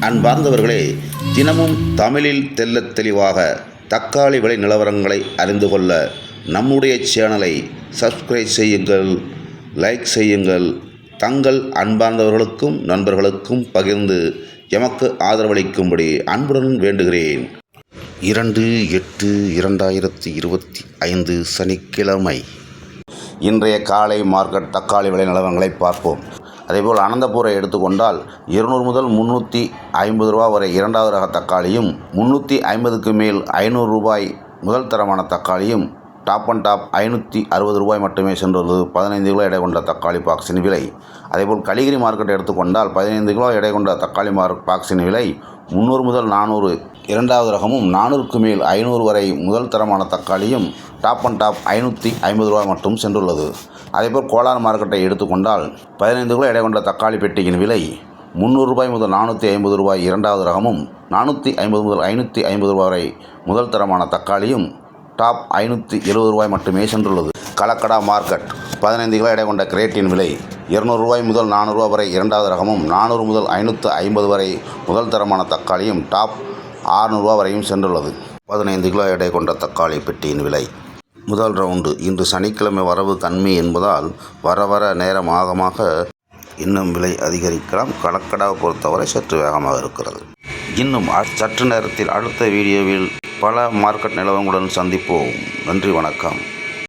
அன்பார்ந்தவர்களே தினமும் தமிழில் தெள்ளத் தெளிவாக தக்காளி விலை நிலவரங்களை அறிந்து கொள்ள நம்முடைய சேனலை சப்ஸ்கிரைப் செய்யுங்கள் லைக் செய்யுங்கள். தங்கள் அன்பார்ந்தவர்களுக்கும் நண்பர்களுக்கும் பகிர்ந்து எமக்கு ஆதரவளிக்கும்படி அன்புடன் வேண்டுகிறேன். இரண்டு எட்டு இரண்டாயிரத்தி இருபத்தி ஐந்து சனிக்கிழமை. இன்றைய காலை மார்க்கெட் தக்காளி விலை நிலவரங்களை பார்ப்போம். அதேபோல் அனந்தபூரை எடுத்துக்கொண்டால் இருநூறு முதல் முந்நூற்றி ஐம்பது ரூபா வரை இரண்டாவது ரக தக்காளியும் முந்நூற்றி ஐம்பதுக்கு மேல் ஐநூறு ரூபாய் முதல் தரமான தக்காளியும் டாப் அண்ட் டாப் ஐநூற்றி அறுபது ரூபாய் மட்டுமே சென்றுள்ளது பதினைந்து கிலோ எடை கொண்ட தக்காளி பாக்ஸின் விலை. அதேபோல் கலிகிரி மார்க்கெட் எடுத்துக்கொண்டால் பதினைந்து கிலோ எடை கொண்ட தக்காளி மார்க் பாக்ஸின் விலை முந்நூறு முதல் நானூறு இரண்டாவது ரகமும் நானூறுக்கு மேல் ஐநூறு வரை முதல் தரமான தக்காளியும் டாப் அண்ட் டாப் ஐநூற்றி ஐம்பது ரூபாய் மட்டும் சென்றுள்ளது. அதேபோல் கோலார் மார்க்கெட்டை எடுத்துக்கொண்டால் பதினைந்து கிலோ எடை கொண்ட தக்காளி பெட்டியின் விலை முந்நூறு ரூபாய் முதல் நானூற்றி ஐம்பது ரூபாய் இரண்டாவது ரகமும் நானூற்றி ஐம்பது முதல் ஐநூற்றி ஐம்பது ரூபாய் வரை முதல் தரமான தக்காளியும் டாப் ஐநூற்றி எழுபது ரூபாய் மட்டுமே சென்றுள்ளது. கலக்கடா மார்க்கெட் பதினைந்து கிலோ எடை கொண்ட கிரேட்டின் விலை இருநூறு ரூபாய் முதல் நானூறுரூவா வரை இரண்டாவது ரகமும் நானூறு முதல் ஐநூற்று ஐம்பது வரை முதல் தரமான தக்காளியும் டாப் ஆறுநூறுவா வரையும் சென்றுள்ளது. பதினைந்து கிலோ எடை கொண்ட தக்காளி பெட்டியின் விலை முதல் ரவுண்டு இன்று சனிக்கிழமை வரவு கம்மி என்பதால் வர வர நேரம் ஆகமாக இன்னும் விலை அதிகரிக்கலாம். கலக்கடாவை பொறுத்தவரை சற்று வேகமாக இருக்கிறது. இன்னும் சற்று நேரத்தில் அடுத்த வீடியோவில் பல மார்க்கெட் நிலவங்களுடன் சந்திப்போம். நன்றி வணக்கம்.